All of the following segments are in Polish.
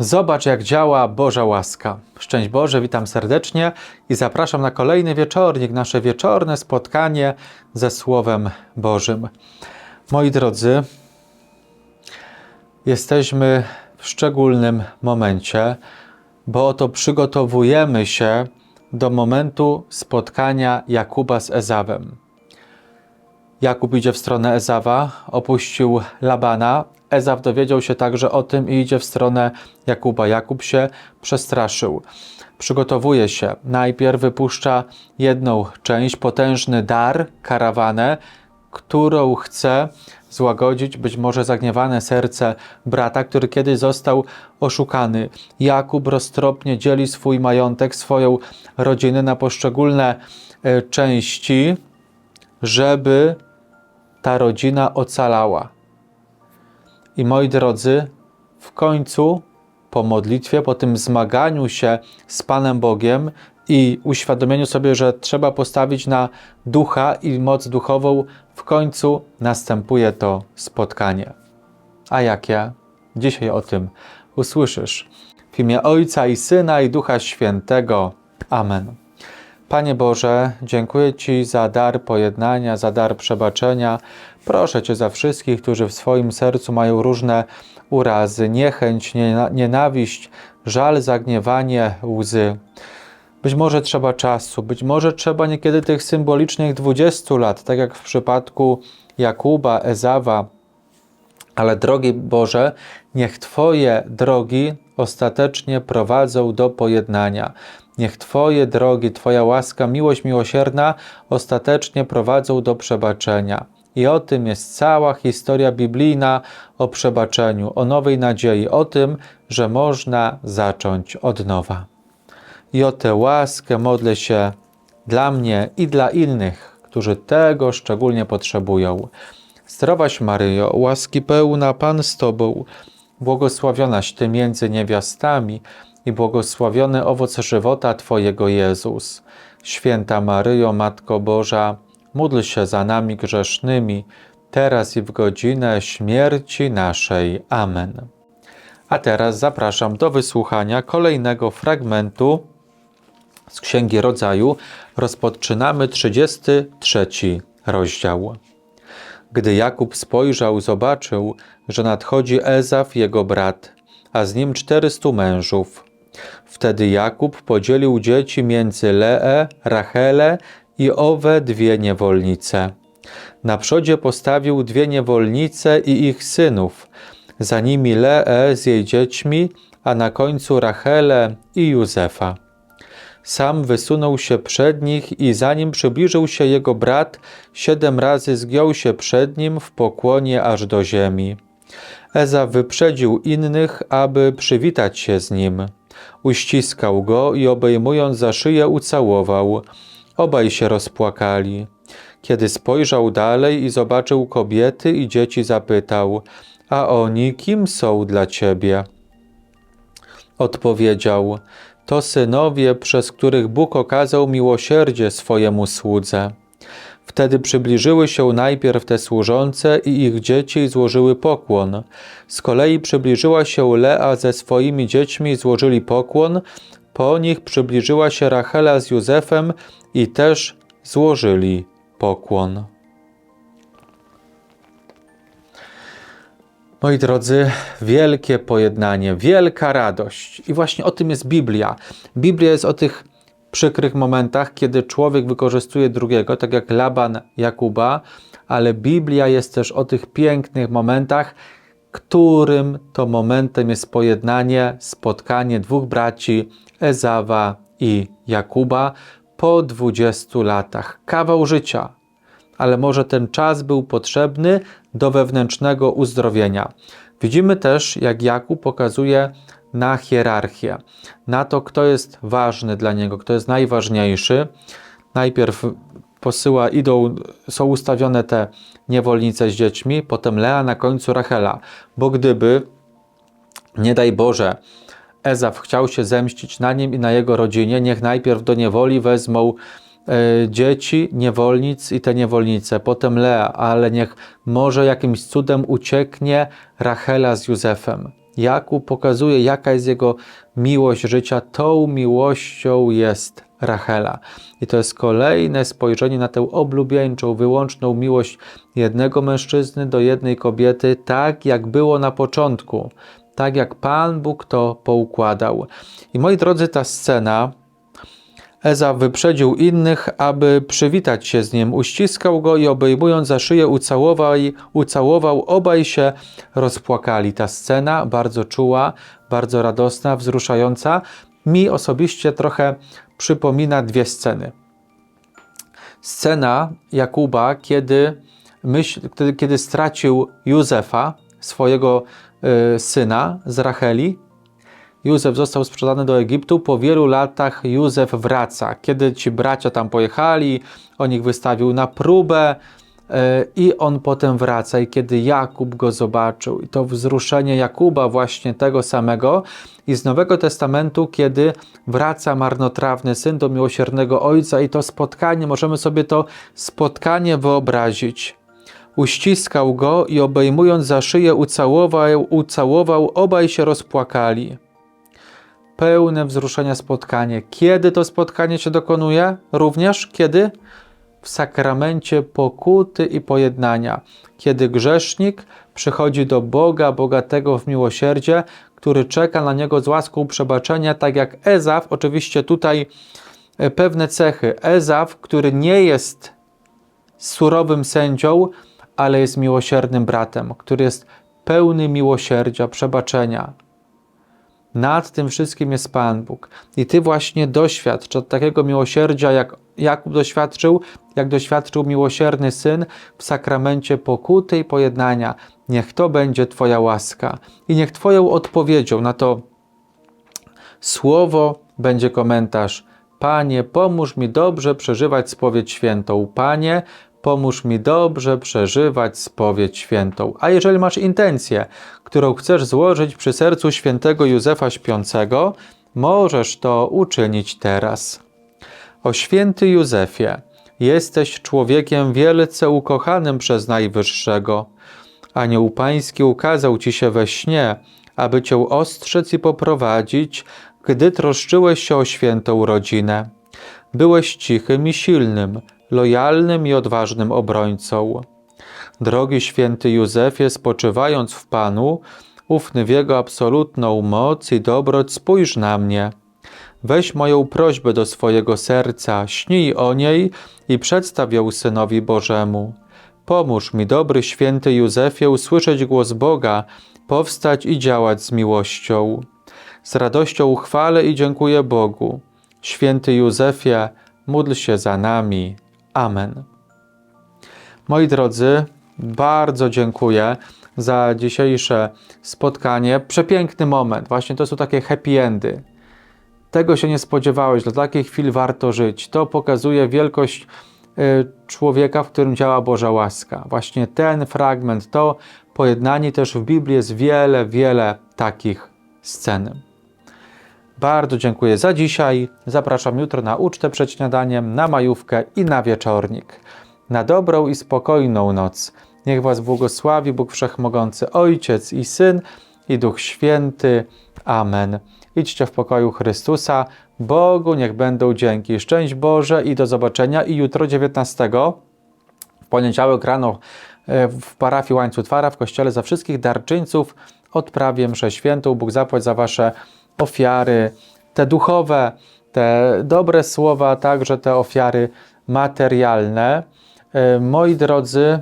Zobacz, jak działa Boża łaska. Szczęść Boże, witam serdecznie i zapraszam na kolejny wieczornik, nasze wieczorne spotkanie ze Słowem Bożym. Moi drodzy, jesteśmy w szczególnym momencie, bo oto przygotowujemy się do momentu spotkania Jakuba z Ezawem. Jakub idzie w stronę Ezawa, opuścił Labana. Ezaw dowiedział się także o tym i idzie w stronę Jakuba. Jakub się przestraszył. Przygotowuje się. Najpierw wypuszcza jedną część, potężny dar, karawanę, którą chce złagodzić być może zagniewane serce brata, który kiedyś został oszukany. Jakub roztropnie dzieli swój majątek, swoją rodzinę na poszczególne e, części, żeby ta rodzina ocalała. I moi drodzy, w końcu po modlitwie, po tym zmaganiu się z Panem Bogiem i uświadomieniu sobie, że trzeba postawić na ducha i moc duchową, w końcu następuje to spotkanie. A jakie? Dzisiaj o tym usłyszysz. W imię Ojca i Syna i Ducha Świętego. Amen. Panie Boże, dziękuję Ci za dar pojednania, za dar przebaczenia. Proszę Cię za wszystkich, którzy w swoim sercu mają różne urazy, niechęć, nienawiść, żal, zagniewanie, łzy. Być może trzeba czasu, być może trzeba niekiedy tych symbolicznych 20 lat, tak jak w przypadku Jakuba, Ezawa. Ale drogi Boże, niech Twoje drogi ostatecznie prowadzą do pojednania. Niech Twoje drogi, Twoja łaska, miłość miłosierna ostatecznie prowadzą do przebaczenia. I o tym jest cała historia biblijna o przebaczeniu, o nowej nadziei, o tym, że można zacząć od nowa. I o tę łaskę modlę się dla mnie i dla innych, którzy tego szczególnie potrzebują. Zdrowaś Maryjo, łaski pełna Pan z Tobą, błogosławionaś Ty między niewiastami i błogosławiony owoc żywota Twojego Jezus. Święta Maryjo, Matko Boża, módl się za nami grzesznymi, teraz i w godzinę śmierci naszej. Amen. A teraz zapraszam do wysłuchania kolejnego fragmentu z Księgi Rodzaju. Rozpoczynamy 33 rozdział. Gdy Jakub spojrzał, zobaczył, że nadchodzi Ezaw, jego brat, a z nim czterystu mężów. Wtedy Jakub podzielił dzieci między Leę, Rachelę i owe dwie niewolnice. Na przodzie postawił dwie niewolnice i ich synów, za nimi Leę z jej dziećmi, a na końcu Rachelę i Józefa. Sam wysunął się przed nich i zanim przybliżył się jego brat, siedem razy zgiął się przed nim w pokłonie aż do ziemi. Eza wyprzedził innych, aby przywitać się z nim. Uściskał go i obejmując za szyję ucałował. Obaj się rozpłakali. Kiedy spojrzał dalej i zobaczył kobiety i dzieci, zapytał: A oni kim są dla ciebie? Odpowiedział: To synowie, przez których Bóg okazał miłosierdzie swojemu słudze. Wtedy przybliżyły się najpierw te służące i ich dzieci złożyły pokłon. Z kolei przybliżyła się Lea ze swoimi dziećmi i złożyli pokłon. Po nich przybliżyła się Rachela z Józefem i też złożyli pokłon. Moi drodzy, wielkie pojednanie, wielka radość. I właśnie o tym jest Biblia. Biblia jest o tych przykrych momentach, kiedy człowiek wykorzystuje drugiego, tak jak Laban Jakuba, ale Biblia jest też o tych pięknych momentach, którym to momentem jest pojednanie, spotkanie dwóch braci, Ezawa i Jakuba, po 20 latach. Kawał życia, ale może ten czas był potrzebny do wewnętrznego uzdrowienia. Widzimy też, jak Jakub pokazuje na hierarchię, na to, kto jest ważny dla niego, kto jest najważniejszy. Najpierw posyła, idą, są ustawione te niewolnice z dziećmi, potem Lea, na końcu Rachela. Bo gdyby, nie daj Boże, Ezaf chciał się zemścić na nim i na jego rodzinie, niech najpierw do niewoli wezmą dzieci, niewolnic i te niewolnice, potem Lea, ale niech może jakimś cudem ucieknie Rachela z Józefem. Jakub pokazuje, jaka jest jego miłość życia. Tą miłością jest Rachela. I to jest kolejne spojrzenie na tę oblubieńczą, wyłączną miłość jednego mężczyzny do jednej kobiety, tak jak było na początku, tak jak Pan Bóg to poukładał. I moi drodzy, ta scena Eza wyprzedził innych, aby przywitać się z nim. Uściskał go i obejmując za szyję ucałował, ucałował. Obaj się rozpłakali. Ta scena bardzo czuła, bardzo radosna, wzruszająca. Mi osobiście trochę przypomina dwie sceny. Scena Jakuba, kiedy, myśl, kiedy, stracił Józefa, swojego y, syna z Racheli, Józef został sprzedany do Egiptu. Po wielu latach Józef wraca. Kiedy ci bracia tam pojechali, on ich wystawił na próbę e, i on potem wraca. I kiedy Jakub go zobaczył, i to wzruszenie Jakuba, właśnie tego samego, i z Nowego Testamentu, kiedy wraca marnotrawny syn do miłosiernego ojca, i to spotkanie, możemy sobie to spotkanie wyobrazić. Uściskał go i obejmując za szyję, ucałował, ucałował obaj się rozpłakali pełne wzruszenia spotkanie. Kiedy to spotkanie się dokonuje? Również kiedy? W sakramencie pokuty i pojednania. Kiedy grzesznik przychodzi do Boga, bogatego w miłosierdzie, który czeka na niego z łaską przebaczenia, tak jak Ezaf, oczywiście tutaj e, pewne cechy. Ezaf, który nie jest surowym sędzią, ale jest miłosiernym bratem, który jest pełny miłosierdzia, przebaczenia. Nad tym wszystkim jest Pan Bóg. I Ty właśnie doświadcz od takiego miłosierdzia, jak Jakub doświadczył, jak doświadczył miłosierny Syn w sakramencie pokuty i pojednania. Niech to będzie Twoja łaska. I niech Twoją odpowiedzią na to słowo będzie komentarz. Panie, pomóż mi dobrze przeżywać spowiedź świętą. Panie, pomóż mi dobrze przeżywać spowiedź świętą. A jeżeli masz intencję, którą chcesz złożyć przy sercu świętego Józefa Śpiącego, możesz to uczynić teraz. O święty Józefie, jesteś człowiekiem wielce ukochanym przez Najwyższego. Anioł Pański ukazał Ci się we śnie, aby Cię ostrzec i poprowadzić, gdy troszczyłeś się o świętą rodzinę. Byłeś cichym i silnym, lojalnym i odważnym obrońcą. Drogi święty Józefie, spoczywając w Panu, ufny w Jego absolutną moc i dobroć, spójrz na mnie. Weź moją prośbę do swojego serca, śnij o niej i przedstaw ją Synowi Bożemu. Pomóż mi, dobry święty Józefie, usłyszeć głos Boga, powstać i działać z miłością. Z radością chwalę i dziękuję Bogu. Święty Józefie, módl się za nami. Amen. Moi drodzy, bardzo dziękuję za dzisiejsze spotkanie. Przepiękny moment. Właśnie to są takie happy endy. Tego się nie spodziewałeś, dla takich chwil warto żyć. To pokazuje wielkość y, człowieka, w którym działa Boża łaska. Właśnie ten fragment, to pojednanie też w Biblii jest wiele, wiele takich scen. Bardzo dziękuję za dzisiaj. Zapraszam jutro na ucztę przed śniadaniem, na majówkę i na wieczornik. Na dobrą i spokojną noc. Niech Was błogosławi Bóg Wszechmogący, Ojciec i Syn i Duch Święty. Amen. Idźcie w pokoju Chrystusa. Bogu niech będą dzięki. Szczęść Boże i do zobaczenia. I jutro 19 w poniedziałek rano e, w parafii Łańcuchwara w kościele za wszystkich darczyńców odprawię mszę świętą. Bóg zapłać za Wasze ofiary, te duchowe, te dobre słowa, także te ofiary materialne. E, moi drodzy,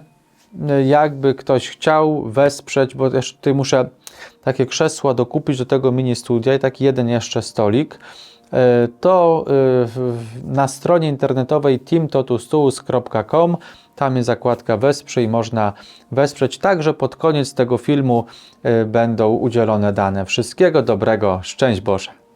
jakby ktoś chciał wesprzeć, bo też tutaj muszę takie krzesła dokupić do tego mini studia i taki jeden jeszcze stolik, e, to e, na stronie internetowej teamtotustuus.com tam jest zakładka wesprzyj można wesprzeć. Także pod koniec tego filmu y, będą udzielone dane. Wszystkiego dobrego, szczęść Boże!